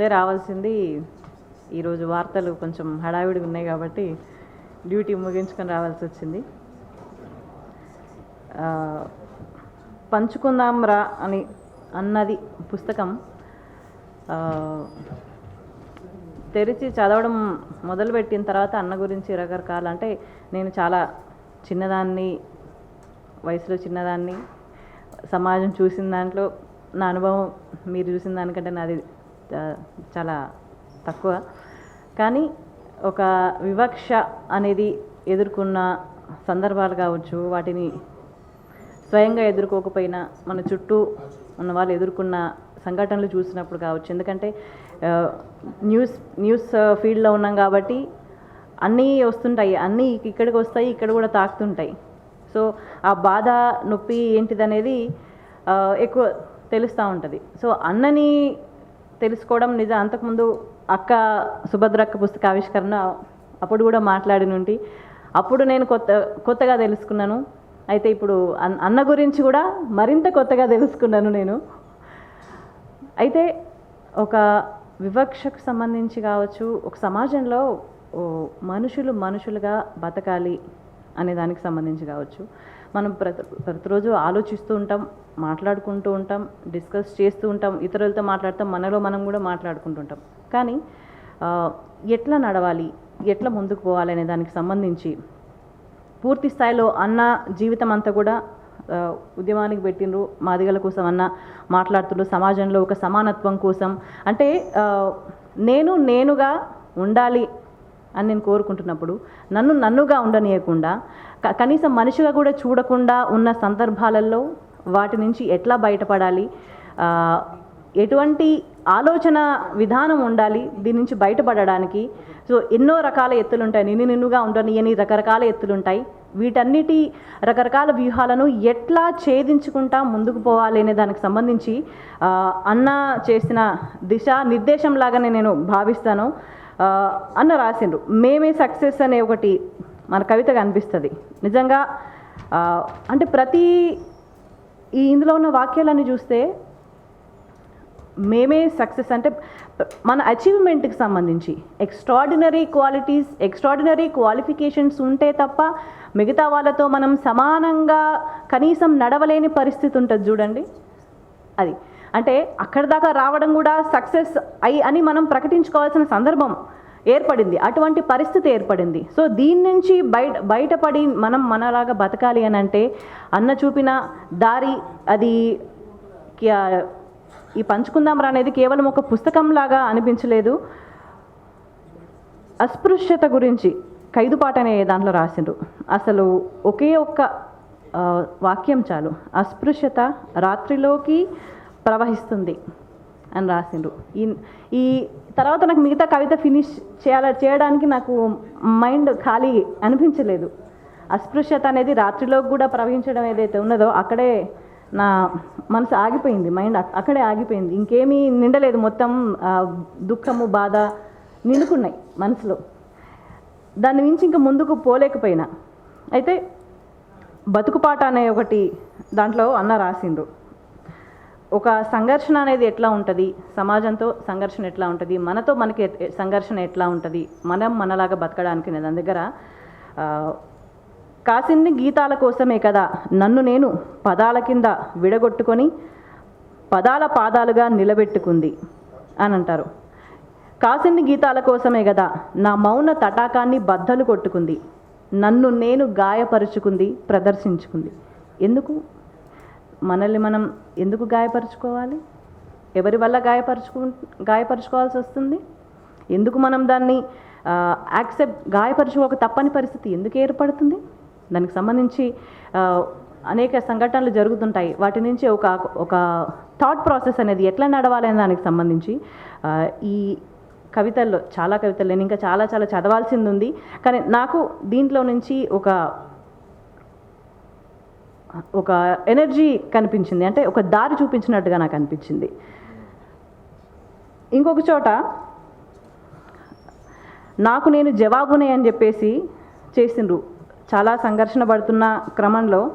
ముందే రావాల్సింది ఈరోజు వార్తలు కొంచెం హడావిడిగా ఉన్నాయి కాబట్టి డ్యూటీ ముగించుకొని రావాల్సి వచ్చింది. పంచుకుందాం రా అని అన్నది పుస్తకం. తెరిచి చదవడం మొదలుపెట్టిన తర్వాత అన్న గురించి రకరకాల అంటే నేను చాలా చిన్నదాన్ని వయసులో చిన్నదాన్ని సమాజం చూసిన దాంట్లో నా అనుభవం మీరు చూసిన దానికంటే నాది చాలా తక్కువ. కానీ ఒక వివక్ష అనేది ఎదుర్కొన్న సందర్భాలు కావచ్చు వాటిని స్వయంగా ఎదుర్కోకపోయినా మన చుట్టూ ఉన్న వాళ్ళు ఎదుర్కొన్న సంఘటనలు చూసినప్పుడు కావచ్చు. ఎందుకంటే న్యూస్ న్యూస్ ఫీల్డ్లో ఉన్నాం కాబట్టి అన్నీ వస్తుంటాయి. అన్నీ ఇక్కడికి వస్తాయి ఇక్కడ కూడా తాకుతుంటాయి. సో ఆ బాధ నొప్పి ఏంటిదనేది ఎక్కువ తెలుస్తూ ఉంటుంది. సో అన్నని తెలుసుకోవడం నిజం. అంతకుముందు అక్క సుభద్రక్క పుస్తక ఆవిష్కరణ అప్పుడు కూడా మాట్లాడి నుండి అప్పుడు నేను కొత్త కొత్తగా తెలుసుకున్నాను. అయితే ఇప్పుడు అన్న గురించి కూడా మరింత కొత్తగా తెలుసుకున్నాను నేను. అయితే ఒక వివక్షకు సంబంధించి కావచ్చు ఒక సమాజంలో మనుషులు మనుషులుగా బతకాలి అనే దానికి సంబంధించి కావచ్చు. మనం ప్రతి ప్రతిరోజు ఆలోచిస్తూ ఉంటాం మాట్లాడుకుంటూ ఉంటాం డిస్కస్ చేస్తూ ఉంటాం ఇతరులతో మాట్లాడతాం మనలో మనం కూడా మాట్లాడుకుంటుంటాం కానీ ఎట్లా నడవాలి ఎట్లా ముందుకు పోవాలి అనే దానికి సంబంధించి పూర్తి స్థాయిలో అన్న జీవితం అంతా కూడా ఉద్యమానికి పెట్టిండ్రు మాదిగల కోసం అన్న మాట్లాడుతుండ్రు సమాజంలో ఒక సమానత్వం కోసం. అంటే నేను నేనుగా ఉండాలి అని నేను కోరుకుంటున్నప్పుడు నన్ను నన్నుగా ఉండనీయకుండా క- కనీసం మనిషిగా కూడా చూడకుండా ఉన్న సందర్భాలలో వాటి నుంచి ఎట్లా బయటపడాలి ఎటువంటి ఆలోచన విధానం ఉండాలి దీని నుంచి బయటపడడానికి. సో ఎన్నో రకాల ఎత్తులు ఉంటాయి నిన్ను నిన్నుగా ఉండనియని రకరకాల ఎత్తులు ఉంటాయి వీటన్నిటి రకరకాల వ్యూహాలను ఎట్లా ఛేదించుకుంటా ముందుకు పోవాలి అనే దానికి సంబంధించి అన్న చేసిన దిశ నిర్దేశం లాగానే నేను భావిస్తాను. అన్న రాసిండ్రు మేమే సక్సెస్ అనే ఒకటి మన కవిత కనిపిస్తుంది. నిజంగా అంటే ప్రతి ఈ ఇందులో ఉన్న వాక్యాలన్నీ చూస్తే మేమే సక్సెస్ అంటే మన అచీవ్మెంట్కి సంబంధించి ఎక్స్ట్రాడినరీ క్వాలిటీస్ ఎక్స్ట్రాడినరీ క్వాలిఫికేషన్స్ ఉంటే తప్ప మిగతా వాళ్ళతో మనం సమానంగా కనీసం నడవలేని పరిస్థితి ఉంటుంది చూడండి. అది అంటే అక్కడ దాకా రావడం కూడా సక్సెస్ అయ్యి అని మనం ప్రకటించుకోవాల్సిన సందర్భం ఏర్పడింది. అటువంటి పరిస్థితి ఏర్పడింది. సో దీని నుంచి బయట బయటపడి మనం మనలాగా బతకాలి అని అంటే అన్న చూపిన దారి అది ఈ పంచుకుందాం రా అనేది కేవలం ఒక పుస్తకంలాగా అనిపించలేదు. అస్పృశ్యత గురించి ఖైదుపాట అనే దాంట్లో రాసిండ్రు. అసలు ఒకే ఒక్క వాక్యం చాలు. అస్పృశ్యత రాత్రిలోకి ప్రవహిస్తుంది అని రాసిండ్రు. ఈ ఈ తర్వాత నాకు మిగతా కవిత ఫినిష్ చేయాల చేయడానికి నాకు మైండ్ ఖాళీ అనిపించలేదు. అస్పృశ్యత అనేది రాత్రిలో కూడా ప్రవహించడం ఏదైతే ఉన్నదో అక్కడే నా మనసు ఆగిపోయింది మైండ్ అక్కడే ఆగిపోయింది. ఇంకేమీ నిండలేదు మొత్తం దుఃఖము బాధ నిండుకున్నాయి మనసులో. దాన్ని మించి ఇంకా ముందుకు పోలేకపోయినా. అయితే బతుకుపాట అనే ఒకటి దాంట్లో అన్న రాసిండ్రు. ఒక సంఘర్షణ అనేది ఎట్లా ఉంటుంది? సమాజంతో సంఘర్షణ ఎట్లా ఉంటుంది? మనతో మనకి సంఘర్షణ ఎట్లా ఉంటుంది? మనం మనలాగా బతకడానికి నేను దాని దగ్గర కాసిన్ని గీతాల కోసమే కదా నన్ను నేను పదాల కింద విడగొట్టుకొని పదాల పాదాలుగా నిలబెట్టుకుంది అని అంటారు. కాసిన్ని గీతాల కోసమే కదా నా మౌన తటాకాన్ని బద్దలు కొట్టుకుంది. నన్ను నేను గాయపరుచుకుంది ప్రదర్శించుకుంది. ఎందుకు? మనల్ని మనం ఎందుకు గాయపరుచుకోవాలి? ఎవరి వల్ల గాయపరుచుకు గాయపరుచుకోవాల్సి వస్తుంది? ఎందుకు మనం దాన్ని యాక్సెప్ట్ గాయపరుచుకోక తప్పని పరిస్థితి ఎందుకు ఏర్పడుతుంది? దానికి సంబంధించి అనేక సంఘటనలు జరుగుతుంటాయి. వాటి నుంచి ఒక ఒక థాట్ ప్రాసెస్ అనేది ఎట్లా నడవాలి అనే దానికి సంబంధించి ఈ కవితల్లో చాలా కవితలు నేను ఇంకా చాలా చాలా చదవాల్సింది ఉంది. కానీ నాకు దీంట్లో నుంచి ఒక ఒక ఎనర్జీ కనిపించింది. అంటే ఒక దారి చూపించినట్టుగా నాకు అనిపించింది. ఇంకొక చోట నాకు నేను జవాబునే అని చెప్పేసి చేసిండ్రు. చాలా సంఘర్షణ పడుతున్న క్రమంలో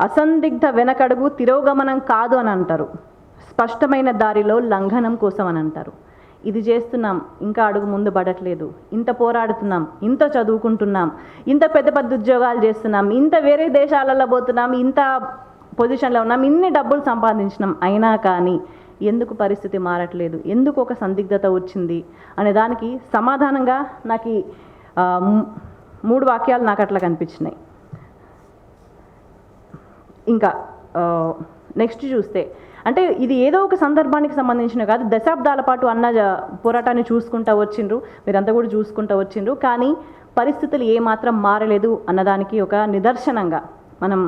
అసందిగ్ధ వెనకడుగు తిరోగమనం కాదు అని అంటారు. స్పష్టమైన దారిలో లంఘనం కోసం అని అంటారు. ఇది చేస్తున్నాం ఇంకా అడుగు ముందు పడట్లేదు. ఇంత పోరాడుతున్నాం ఇంత చదువుకుంటున్నాం ఇంత పెద్ద పెద్ద ఉద్యోగాలు చేస్తున్నాం ఇంత వేరే దేశాలలో పోతున్నాం ఇంత పొజిషన్లో ఉన్నాం ఇన్ని డబ్బులు సంపాదించినాం. అయినా కానీ ఎందుకు పరిస్థితి మారట్లేదు? ఎందుకు ఒక సందిగ్ధత వచ్చింది? అనే దానికి సమాధానంగా నాకు మూడు వాక్యాలు నాకు అట్లా కనిపించినాయి. ఇంకా నెక్స్ట్ చూస్తే. అంటే ఇది ఏదో ఒక సందర్భానికి సంబంధించిన కాదు దశాబ్దాల పాటు అన్న పోరాటాన్ని చూసుకుంటూ వచ్చిండ్రు మీరంతా కూడా చూసుకుంటూ వచ్చిండ్రు కానీ పరిస్థితులు ఏమాత్రం మారలేదు అన్నదానికి ఒక నిదర్శనంగా. మనం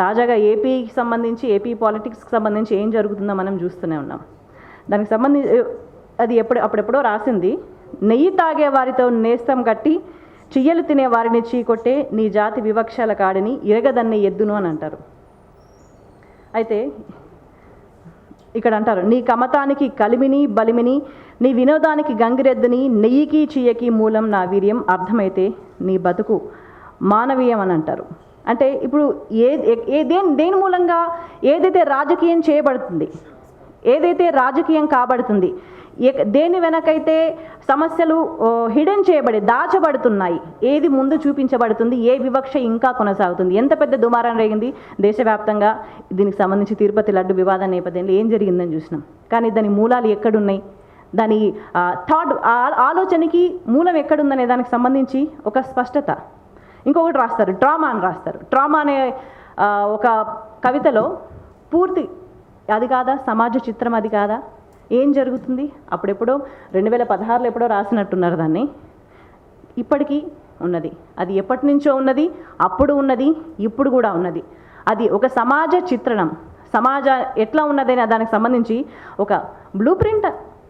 తాజాగా ఏపీకి సంబంధించి ఏపీ పాలిటిక్స్కి సంబంధించి ఏం జరుగుతుందో మనం చూస్తూనే ఉన్నాం. దానికి సంబంధించి అది ఎప్పుడు అప్పుడెప్పుడో రాసింది నెయ్యి తాగే వారితో నేస్తం కట్టి చియ్యలు తినే వారిని చీకొట్టే నీ జాతి వివక్షల కాడిని ఇరగదన్నే ఎద్దును అని అంటారు. అయితే ఇక్కడ అంటారు నీ కమతానికి కలిమిని బలిమిని నీ వినోదానికి గంగిరెద్దుని నెయ్యికి చీయకి మూలం నా వీర్యం అర్థమైతే నీ బతుకు మానవీయం అని అంటారు. అంటే ఇప్పుడు ఏ ఏ దేని దేని మూలంగా ఏదైతే రాజకీయం చేయబడుతుంది ఏదైతే రాజకీయం కాబడుతుంది దేని వెనకైతే సమస్యలు హిడెన్ చేయబడి దాచబడుతున్నాయి ఏది ముందు చూపించబడుతుంది ఏ వివక్ష ఇంకా కొనసాగుతుంది. ఎంత పెద్ద దుమారం రేగింది? దేశవ్యాప్తంగా దీనికి సంబంధించి తిరుపతి లడ్డు వివాద నేపథ్యంలో ఏం జరిగిందని చూసినాం. కానీ దాని మూలాలు ఎక్కడున్నాయి? దాని థాట్ ఆలోచనకి మూలం ఎక్కడుందనే దానికి సంబంధించి ఒక స్పష్టత. ఇంకొకటి రాస్తారు ట్రామా అని రాస్తారు. ట్రామా అనే ఒక కవితలో పూర్తి అది కాదా? సమాజ చిత్రం అది కాదా? ఏం జరుగుతుంది? అప్పుడెప్పుడో రెండు వేల పదహారులో ఎప్పుడో రాసినట్టున్నారు దాన్ని. ఇప్పటికీ ఉన్నది. అది ఎప్పటి నుంచో ఉన్నది అప్పుడు ఉన్నది ఇప్పుడు కూడా ఉన్నది. అది ఒక సమాజ చిత్రణం. సమాజ ఎట్లా ఉన్నదని దానికి సంబంధించి ఒక బ్లూ ప్రింట్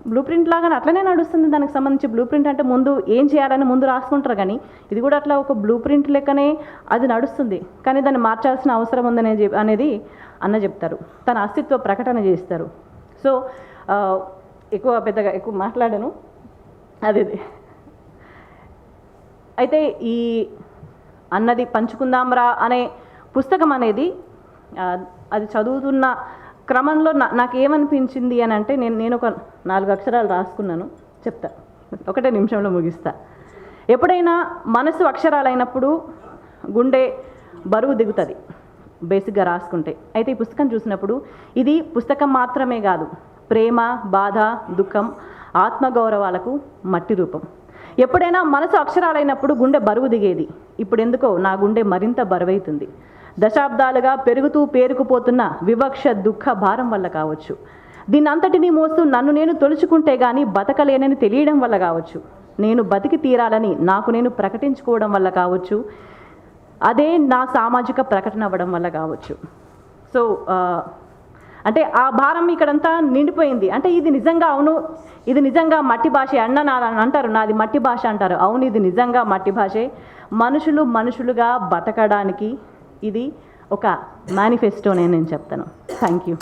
బ్లూ ప్రింట్ లాగానే అట్లనే నడుస్తుంది దానికి సంబంధించి. బ్లూ ప్రింట్ అంటే ముందు ఏం చేయాలని ముందు రాసుకుంటారు కానీ ఇది కూడా అట్లా ఒక బ్లూ ప్రింట్ లెక్కనే అది నడుస్తుంది. కానీ దాన్ని మార్చాల్సిన అవసరం ఉందనే అనేది అన్న చెప్తారు. తన అస్తిత్వ ప్రకటన చేస్తారు. సో ఎక్కువ పెద్దగా ఎక్కువ మాట్లాడను. అదే అయితే ఈ అన్నది పంచుకుందాంరా అనే పుస్తకం అనేది అది చదువుతున్న క్రమంలో నా నాకేమనిపించింది అని అంటే నేను నేను ఒక నాలుగు అక్షరాలు రాసుకున్నాను. చెప్తా. ఒకటే నిమిషంలో ముగిస్తా. ఎప్పుడైనా మనసు అక్షరాలైనప్పుడు గుండె బరువు దిగుతుంది. బేసిక్గా రాసుకుంటే. అయితే ఈ పుస్తకం చూసినప్పుడు ఇది పుస్తకం మాత్రమే కాదు ప్రేమ బాధ దుఃఖం ఆత్మగౌరవాలకు మట్టి రూపం. ఎప్పుడైనా మనసు అక్షరాలైనప్పుడు గుండె బరువు దిగేది. ఇప్పుడు ఎందుకో నా గుండె మరింత బరువైతుంది. దశాబ్దాలుగా పెరుగుతూ పేరుకుపోతున్న వివక్ష దుఃఖ భారం వల్ల కావచ్చు. దీన్ని అంతటినీ మోస్తూ నన్ను నేను తొలుచుకుంటే గాని బతకలేనని తెలియడం వల్ల కావచ్చు. నేను బతికి తీరాలని నాకు నేను ప్రకటించుకోవడం వల్ల కావచ్చు. అదే నా సామాజిక ప్రకటన అవ్వడం వల్ల కావచ్చు. సో uh, అంటే ఆ భారం ఇక్కడంతా నిండిపోయింది. అంటే ఇది నిజంగా అవును ఇది నిజంగా మట్టి భాష అన్న నా అంటారు నాది మట్టి భాష అంటారు. అవును ఇది నిజంగా మట్టి భాషే. మనుషులు మనుషులుగా బతకడానికి ఇది ఒక మేనిఫెస్టోనే నేను చెప్తాను. Thank you